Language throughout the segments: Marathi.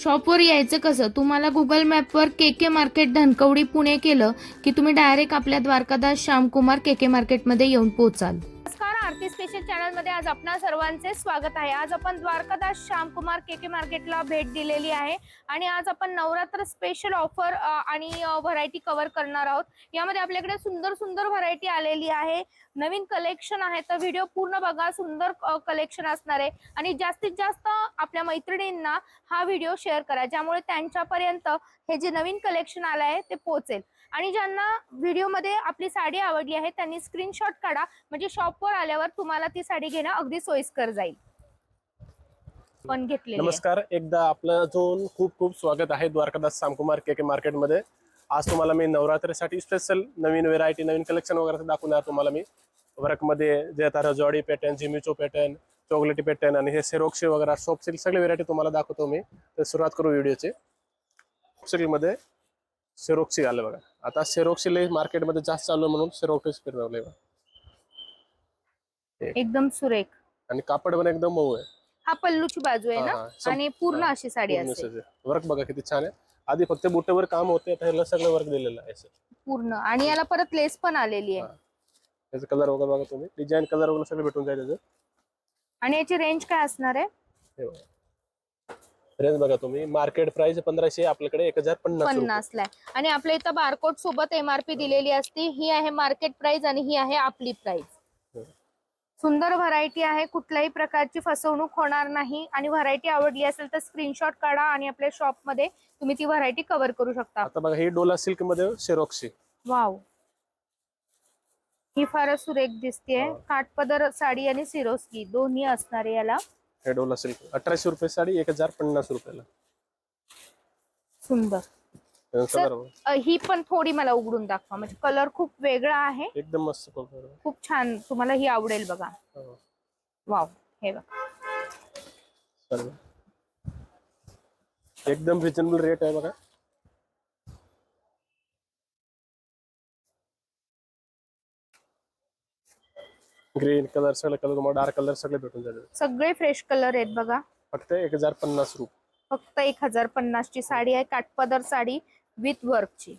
शॉपवर यायचं कसं? तुम्हाला Google मॅपवर K K market Dhankawadi Pune केलं की तुम्ही डायरेक्ट आपल्या द्वारकादास श्यामकुमार के के मार्केटमध्ये येऊन पोचाल चॅनलमध्ये आज आपणा सर्वांचे स्वागत आहे. आज आपण द्वारकादास श्यामकुमार के के मार्केटला भेट दिलेली आहे. आणि आज आपण नवरात्र स्पेशल ऑफर आणि व्हरायटी कव्हर करणार आहोत. यामध्ये आपल्याकडे सुंदर सुंदर व्हरायटी आलेली आहे. नवीन कलेक्शन आहे तर व्हिडिओ पूर्ण बघा. सुंदर कलेक्शन असणार आहे. आणि जास्तीत जास्त आपल्या मैत्रिणींना हा व्हिडिओ शेअर करा. ज्यामुळे त्यांच्यापर्यंत हे जे नवीन कलेक्शन आलं आहे ते पोहोचेल. आणि ज्यांना व्हिडिओमध्ये आपली साडी आवडली आहे त्यांनी स्क्रीनशॉट काढा. म्हणजे शॉपवर आल्यावर तुम्हाला ती साडी घेणं अगदी सोयीस्कर जाईल. पण घेतले नमस्कार. एकदा आपलं अजून खूप खूप स्वागत आहे द्वारकादास सामकुमार के के मार्केटमध्ये. आज तुम्हाला मी नवरात्रीसाठी स्पेशल नवीन व्हेरायटी नवीन कलेक्शन वगैरे दाखवणार तुम्हाला मी. वर्कमध्ये जे आता रजवाडी पॅटर्न झिमिचो पॅटर्न चॉकलेटी पॅटर्न आणि हे सेरोक्सी वगैरे सॉफ्ट सिल्क सगळी व्हेरायटी तुम्हाला दाखवतो मी. तर सुरुवात करू व्हिडिओची सिल्कमध्ये सेरोक्सी आलं बघा. आता सेरोक्सी मार्केटमध्ये जास्त चालू आहे म्हणून सेरोक्सी फिरवलंय बघा. एकदम सुरेख. आणि कापड पण एकदम मऊ आहे. हा पल्लूची बाजू आहे हा, ना आणि पूर्ण हा, अशी साडी असते. वर्क बघा किती छान आहे. आधी फक्त बुट्टेवर काम होते आता ह्याला सगळं वर्क दिलेलं आहे. पूर्ण. आणि याला परत लेस पण आलेली आहे. त्याचं कलर वगैरे बघा तुम्ही. डिझाईन कलर वगैरे सगळं भेटून जाईल त्याचं. आणि याची रेंज काय असणार आहे? रेंज बघा तुम्ही. मार्केट प्राइस पंधराशे आपल्याकडे एक हजार पन्नास रुपये. पन्नासला आहे. आणि आपल्या इथं बारकोड सोबत एमआरपी दिलेली असते. ही आहे मार्केट प्राइस आणि ही आहे आपली प्राइस. हो. सुंदर व्हरायटी आहे. कुठल्याही प्रकारची फसवणूक होणार नाही. आणि व्हरायटी आवडली असेल तर स्क्रीनशॉट काढा आणि आपल्या शॉपमध्ये तुम्ही ती व्हरायटी कव्हर करू शकता. आता बघा ही डोला सिल्कमध्ये शेरोक्सी वाव. ही फारच सुरेख दिसतेय. हो. काठपदर साडी आणि सिरोस्की दोन्ही असणार याला. हे डोला सिल्क अठराशे रुपये साडी एक हजार पन्नास रुपयाला. सुंदर. सर. अ, ही पण थोडी मला उघडून दाखवा. म्हणजे कलर खूप वेगळा आहे. एकदम मस्त आहे. खूप छान. तुम्हाला ही आवडेल बघा. हो. वाव. हे बघा. सर्व. एकदम रिजनेबल रेट आहे बघा. ग्रीन कलर सगळे कलर तुम्हाला डार्क कलर सगळे भेटून जातील सगळे फ्रेश कलर आहेत बघा. फक्त एक हजार पन्नास रुपये. फक्त एक हजार पन्नास ची साडी आहे काठपदर साडी विथ वर्कची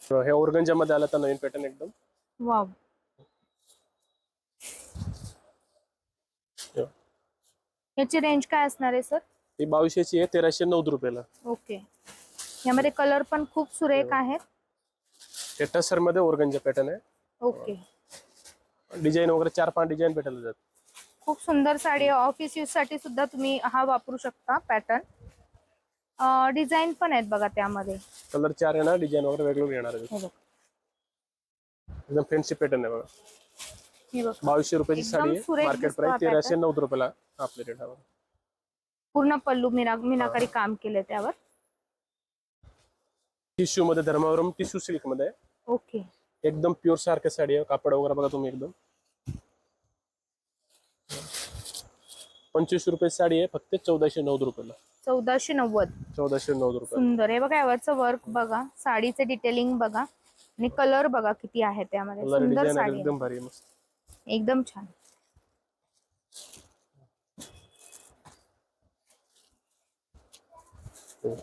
हे organza मध्ये आला तर नवीन पॅटर्न एकदम. वाव. याची रेंज काय असणार आहे सर ही बावीसशेची आहे तेराशे नऊ रुपयाला. ओके यामध्ये कलर पण खूप सुरेख आहेत. हे टसरमध्ये organza पॅटर्न आहे. ओके. डिझाईन वगैरे चार पाच डिझाईन भेटायला जात खूप सुंदर साडी आहे. ऑफिस यूजसाठी सुद्धा तुम्ही हा वापरू शकता पॅटर्न डिझाईन पण आहेत बघा त्यामध्ये. कलर चार आहे ना डिझाईन वगैरे वेगवेगळे येणार हे एकदम फॅन्सी पॅटर्न आहे बघा. हे बावीसशे रुपयाची साडी आहे. मार्केट प्राइस तेराशे. नऊ रुपयाला आपले रेट आहे बघा. पूर्ण पल्लू मीना मीनाकारी काम केलंय त्यावर. टिश्यू मध्ये धर्मावरम टिश्यू सिल्कमध्ये. ओके. एकदम प्युअर सारखं साडी आहे कापड वगैरे बघा तुम्ही एकदम. पंचवीस रुपये साडी आहे फक्त चौदाशे नऊ रुपयाला. चौदाशे नव्वद. चौदाशे नऊ रुपये सुंदर आहे. बघा यावरचं वर्क बघा साडीचं डिटेलिंग बघा आणि कलर बघा किती आहे त्यामध्ये. कलर सुंदर डिझाईन साडी आहे. एकदम भारी आहे मस्त. एकदम छान. हो.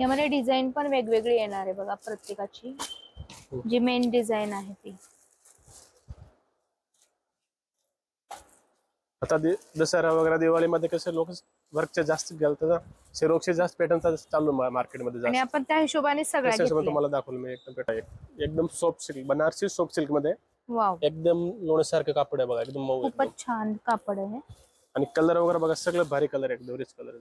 यामध्ये डिझाईन पण वेगवेगळी येणार आहे बघा प्रत्येकाची. जी मेन डिझाईन आहे ती. आता दसरा वगैरे दिवाळीमध्ये कसं लोक वर्कच्या जास्त घालतात सेरोक्सचे जास्त पॅटर्न चालू मार्केटमध्ये आणि आपण त्या हिशोबाने सगळ्या तुम्हाला दाखवलं मी एकदम पेटा एक. एकदम सॉफ्ट सिल्क बनारसी सॉफ्ट सिल्कमध्ये वाव एकदम लोण्यासारखं कापड आहे बघा एकदम मऊ. खूपच छान कापड आहे. आणि कलर वगैरे बघा सगळं भारी कलर आहे एकदम रिच कलर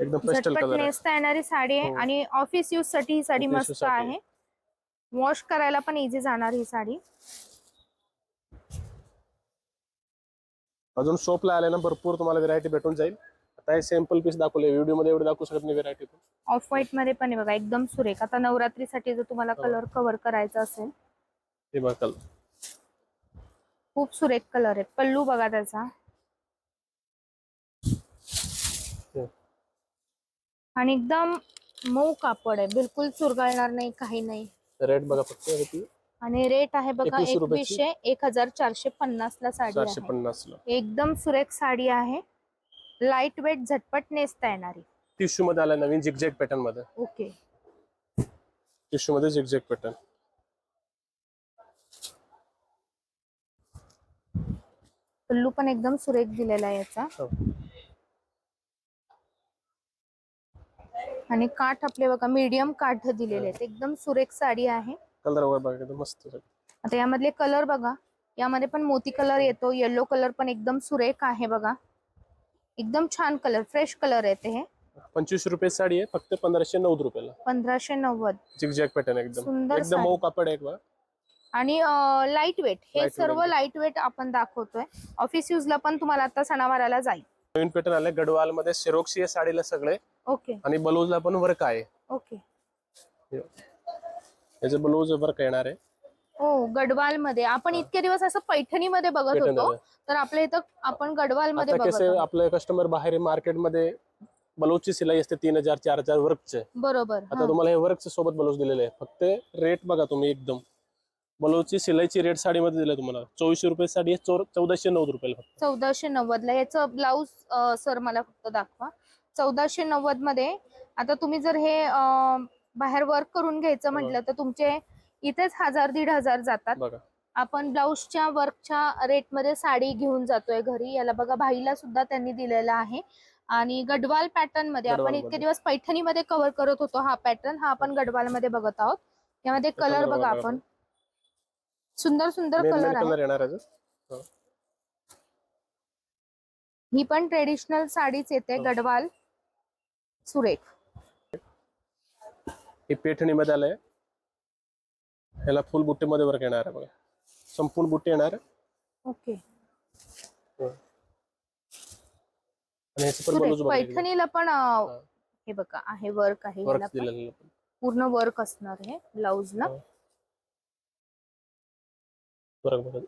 एकदम पेस्टल झटपट कलर नेसता येणारी साडी आहे हो. आणि ऑफिस यूजसाठी ही साडी Office मस्त साठी. आहे. वॉश करायला पण इझी जाणार ही साडी. अजून शॉपला आले ना भरपूर तुम्हाला व्हरायटी भेटून जाईल. आता हे सॅम्पल पीस दाखवले व्हिडिओमध्ये एवढे दाखवू शकत नाही व्हरायटी ऑफ व्हाईटमध्ये पण आहे बघा एकदम सुरेख. आता नवरात्रीसाठी जर तुम्हाला. कलर कव्हर करायचा असेल. हे बघा खूप सुरेख कलर आहे. पल्लू बघा त्याचा. आणि एकदम मऊ कापड आहे. बिलकुल चुरगळणार नाही काही नाही. रेट बघा फक्त किती आणि रेट आहे बघा 21 रुपयाची. एकवीसशे एक हजार चारशे पन्नास ला साडी पन्नास ला. एकदम सुरेख साडी आहे. लाइट वेट झटपट नेसता येणारी. टिश्यू मध्ये आलाय नवीन झिगझॅग पॅटर्नमध्ये. ओके टिश्यू मध्ये झिगझॅग पॅटर्न पल्लू पण एकदम सुरेख दिलेला आहे याचा. आणि काठ आपले बघा मीडियम काठ दिलेले आहेत. एकदम सुरेख साडी आहे. कलर वगैरे बघा मस्त. आता यामधले कलर बघा. यामध्ये पण मोती कलर येतो येलो कलर पण एकदम सुरेख आहे बघा. एकदम छान कलर फ्रेश कलर येते हे. पंचवीस रुपये साडी आहे फक्त पंधराशे नव्वद रुपयाला. पंधराशे नव्वद. झिगझॅग पॅटर्न एकदम. सुंदर एकदम. मऊ कापड आहे आणि लाइट वेट हे सर्व. लाइट वेट आपण दाखवतोय. ऑफिस यूजला पण तुम्हाला आता सणावाराला जाईल. नवीन पॅटर्न आले गडवाल मध्ये सिरोक्सी आहे साडीला सगळे. ओके. आणि ब्लाऊजला पण वर्क आहे. ओके. याचं ब्लाऊज वर्क येणार आहे. हो गडवाल मध्ये आपण इतके दिवस असं पैठणी मध्ये बघत होतो. तर आपल्या इथं आपण गडवाल मध्ये आता बघत कसे आहोत. आपले कस्टमर बाहेर मार्केटमध्ये ब्लाऊजची सिलाई असते तीन हजार चार हजार वर्कचे बरोबर. आता. तुम्हाला हे वर्कचे सोबत ब्लाऊज दिलेले आहे फक्त रेट बघा तुम्ही एकदम. ब्लाऊजची सिलाईची रेट साडीमध्ये दिले तुम्हाला. चोवीसशे रुपये साडी चौदाशे नऊ रुपयाला फक्त. चौदाशे नव्वद ला याचं ब्लाऊज सर मला फक्त दाखवा. चौदाशे नव्वदमध्ये आता तुम्ही जर हे बाहेर वर्क करून घ्यायचं म्हटलं तर तुमचे इथेच हजार दीड हजार जातात. आपण ब्लाऊजच्या वर्कच्या रेटमध्ये साडी घेऊन जातोय घरी. याला बघा भाईला सुद्धा त्यांनी दिलेला आहे. आणि गडवाल पॅटर्नमध्ये आपण इतके. दिवस पैठणीमध्ये कव्हर करत होतो हा पॅटर्न हा आपण गडवाल मध्ये बघत आहोत. यामध्ये कलर बघा. आपण. सुंदर सुंदर कलर मेन आहे कलर येणार आहे याचं. ही पण ट्रेडिशनल साडीच येते हो. गडवाल सुरेख हे पेठणीमध्ये आलंय ह्याला फुल बुट्टीमध्ये वर्क येणार आहे बघा संपूर्ण बुट्टी येणार आहे. ओके आणि ह्याचं पण सुरेख ब्लाऊज बघा एकदम. पैठणीला पण अं, हे बघा आहे वर्क आहे वर्क याला पण. दिलेलं आहे. पूर्ण वर्क असणार आहे ब्लाऊजला हो. बघा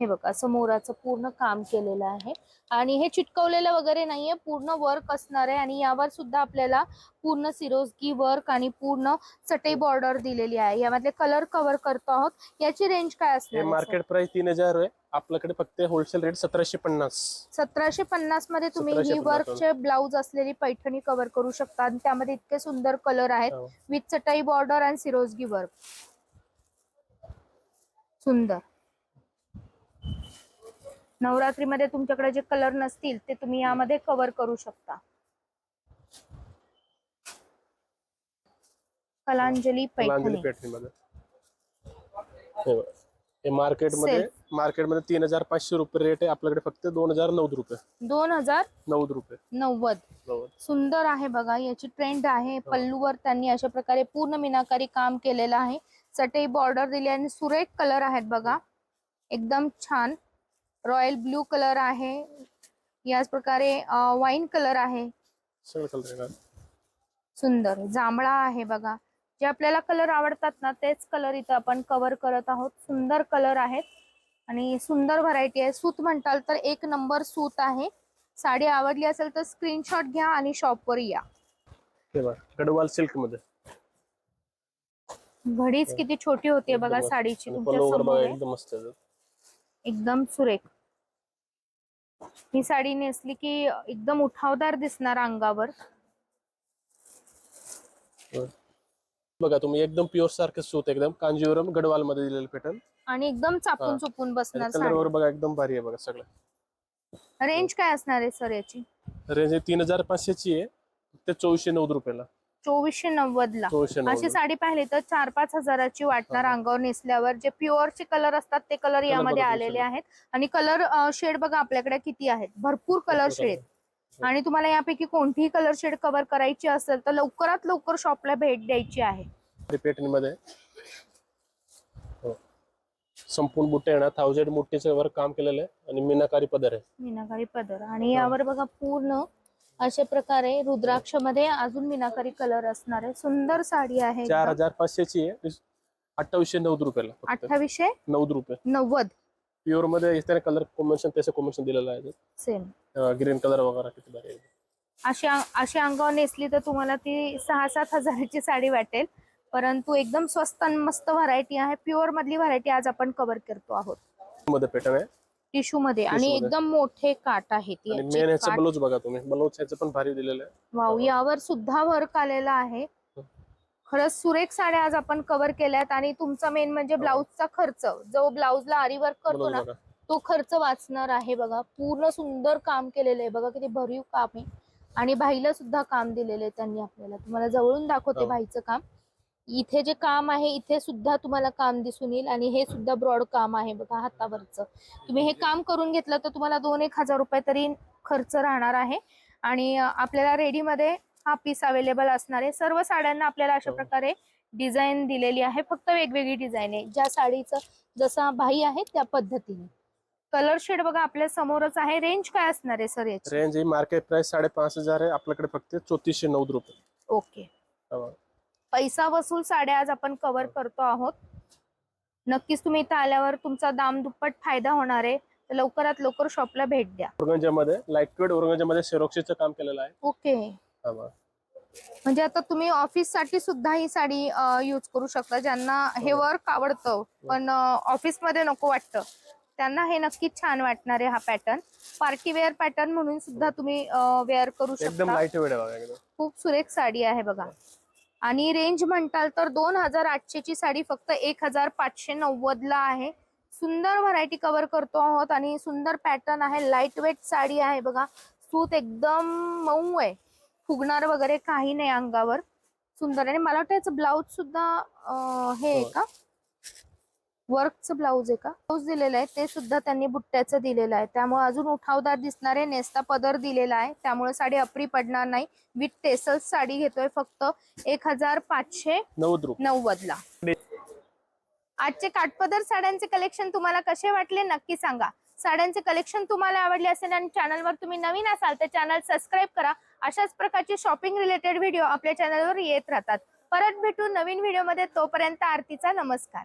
हे बघा असं मोराचं पूर्ण काम केलेलं आहे. आणि हे चिटकवलेलं वगैरे नाहीये पूर्ण वर्क असणार आहे. आणि यावर सुद्धा आपल्याला पूर्ण सिरोजगी वर्क आणि पूर्ण चटई बॉर्डर दिलेली आहे. यामधले कलर कव्हर करतो आहोत. याची रेंज काय हे असणार मार्केट प्राइस तीन हजार आहे. आपल्याकडे फक्त होलसेल रेट सतराशे पन्नास. सतराशे पन्नासमध्ये तुम्ही ही 1750 वर्कचे ब्लाऊज असलेली पैठणी कव्हर करू शकता. आणि त्यामध्ये इतके सुंदर कलर आहेत हो. विथ चटई बॉर्डर आणि सिरोजगी वर्क सुंदर. नवरात्रीमध्ये तुमच्याकडे जे कलर नसतील ते तुम्ही यामध्ये कव्हर करू शकता. कलांजली लांजली पैठणी. हे. हे मार्केटमध्ये. मार्केटमध्ये तीन हजार पाचशे रुपये रेट आहे. आपल्याकडे फक्त दोन हजार नऊ रुपये. दोन हजार नऊ रुपये. नव्वद. नव्वद. सुंदर आहे बघा याची ट्रेंड आहे. पल्लूवर त्यांनी अशा प्रकारे पूर्ण मीनाकारी काम केलेलं आहे. चटई बॉर्डर दिली आणि सुरेख कलर आहेत बघा. एकदम छान. रॉयल ब्लू कलर आहे. याच प्रकारे वाईन कलर आहे. सुंदर. जांभळा आहे बघा. जे आपल्याला कलर आवडतात ना तेच कलर इथं आपण कव्हर करत आहोत. सुंदर कलर आहेत. आणि सुंदर व्हरायटी आहे. सूत म्हणताल तर एक नंबर सूत आहे. साडी आवडली असेल तर स्क्रीनशॉट घ्या आणि शॉपवर या. गडवाल सिल्कमध्ये. घडीच किती छोटी होती बघा साडीची तुमच्यासमोर. आहे. मस्त. आहे. एकदम सुरेख. ही साडी नेसली की एकदम उठावदार दिसणार अंगावर. बघा तुम्ही एकदम प्युअर सारखं सूत एकदम कांजीवरम गडवाल मध्ये दिलेलं पॅटर्न आणि एकदम चापून हा. चुपून बसणार कलर बघा एकदम भारी आहे बघा सगळं. रेंज काय असणार आहे सर याची? रेंज तीन हजार पाचशेची आहे. ते चोवीसशे नऊ रुपयाला. चोवीसशे नव्वद ला. चोवीसशे अशी साडी पाहिली तर चार पाच हजाराची वाटणार हा. अंगावर नेसल्यावर. जे प्युअरचे कलर असतात ते कलर यामध्ये बघा आलेले. आहेत. आणि कलर शेड बघा आपल्याकडे किती आहेत. भरपूर कलर भरपूर शेड हो. आणि तुम्हाला यापैकी कोणतीही कलर शेड कव्हर करायची असेल तर लवकरात लवकर शॉपला भेट द्यायची आहे. पेटणीमध्ये. हो. संपूर्ण बुट्टे येणार. थाउजंड मुठ्ठीचं वर काम केलेलं आहे. आणि मीनाकारी पदर आहे. मीनाकारी पदर. आणि यावर बघा पूर्ण अशा प्रकारे रुद्राक्षमध्ये अजून मीनाकारी कलर असणार आहे. सुंदर साडी आहे चार. हजार पाचशेची आहे. अठ्ठावीसशे नऊ रुपयाला अठ्ठावीसशे नऊ रुपये. नव्वद. प्युअरमध्ये येते कलर कॉम्बिनेशन त्याचं कॉम्बिनेशन दिलेलं आहे. सेम. ग्रीन कलर वगैरे किती भारी आहे. अशी अशी अंगावर नेसली तर तुम्हाला ती सहा सात हजाराची साडी वाटेल. परंतु एकदम स्वस्त आणि मस्त व्हरायटी आहे. प्युअर मधली व्हरायटी आज आपण कव्हर करतो आहोत. मध्ये पॅटर्न आहे. टिश्यू मध्ये आणि मध्ये. एकदम मोठे काट आहेत. आणि याचे मेन ह्याचं काठ. ब्लाऊज बघा तुम्ही. ब्लाऊज ह्याचं पण भारी दिलेलं आहे वाव यावर सुद्धा वर्क आलेला आहे. खरंच सुरेख साड्या आज आपण कव्हर केल्यात आणि तुमचा मेन म्हणजे ब्लाऊजचा खर्च. जो ब्लाऊजला आरी वर्क करतो ब्लाऊज ना बघा. तो खर्च वाचणार आहे बघा. पूर्ण सुंदर काम केलेलं आहे बघा. किती भरीव काम आहे. आणि भाईला सुद्धा काम दिलेलं आहे त्यांनी आपल्याला. तुम्हाला जवळून दाखवते हो. भाईचं काम. इथे जे काम आहे इथे सुद्धा तुम्हाला काम दिसून येईल आणि हे सुद्धा ब्रॉड काम आहे बघा हातावरचं. तुम्ही हे काम करून घेतलं तर तुम्हाला दोन एक हजार रुपये तरी खर्च राहणार आहे. आणि आपल्याला रेडीमध्ये हा पीस अवेलेबल असणार आहे. सर्व साड्यांना आपल्याला अशा हो. प्रकारे डिझाईन दिलेली आहे. फक्त वेगवेगळी डिझाईन आहे. ज्या साडीचं जसा भाई आहे त्या पद्धतीने. कलर शेड बघा आपल्या समोरच आहे. रेंज काय असणार आहे सर याची? रेंज ही मार्केट प्राइस साडेपाच हजार आहे. आपल्याकडे फक्त चौतीसशे नऊ रुपये. ओके हा. पैसा वसूल साड्या आज आपण कव्हर करतो आहोत. नक्कीच तुम्ही इथं आल्यावर तुमचा दाम दुप्पट फायदा होणार आहे. तर लवकरात लवकर शॉपला भेट द्या. औरंगाबादमध्ये लाइट वेट औरंगाबादमध्ये सेरोक्सीचं काम केलेलं आहे. ओके. हा बघा. म्हणजे आता तुम्ही ऑफिससाठी सुद्धा ही साडी यूज करू शकता. ज्यांना हे. वर्क आवडतं पण ऑफिसमध्ये नको वाटतं. त्यांना हे नक्कीच छान वाटणार आहे हा पॅटर्न पार्टी वेअर पॅटर्न म्हणून सुद्धा तुम्ही वेअर करू एकदम शकता. लाइट वेट आहे बघा एकदम. खूप सुरेख साडी आहे बघा. आणि रेंज म्हणताल तर दोन हजार आठशे ची साडी फक्त एक हजार पाचशे नव्वद ला आहे. सुंदर व्हरायटी कव्हर करतो आहोत आणि सुंदर पॅटर्न आहे. लाइट वेट साडी आहे बघा. सूत एकदम मऊ आहे. फुगणार वगैरे काही नाही अंगावर. सुंदर आणि मला वाटतं याचं ब्लाऊज सुद्धा हे आहे हो. का? वर्कचं ब्लाऊज आहे का? ब्लाऊज दिलेलं आहे. ते सुद्धा त्यांनी बुट्ट्याचं दिलेलं आहे. त्यामुळे अजून उठावदार दिसणारे नेस्ता पदर दिलेला आहे. त्यामुळे साडी अप्री पडणार नाही. विथ टेसल्स साडी घेतोय फक्त एक हजार पाचशे नव्वद रुपये. नव्वद ला आजचे काठपदर साड्यांचे कलेक्शन तुम्हाला कसे वाटले नक्की सांगा. साड्यांचे कलेक्शन तुम्हाला आवडले असेल आणि चॅनलवर तुम्ही नवीन असाल तर चॅनल सबस्क्राईब करा. अशाच प्रकारचे शॉपिंग रिलेटेड व्हिडिओ आपल्या चॅनलवर येत राहतात. परत भेटू नवीन व्हिडिओमध्ये तोपर्यंत आरतीचा नमस्कार.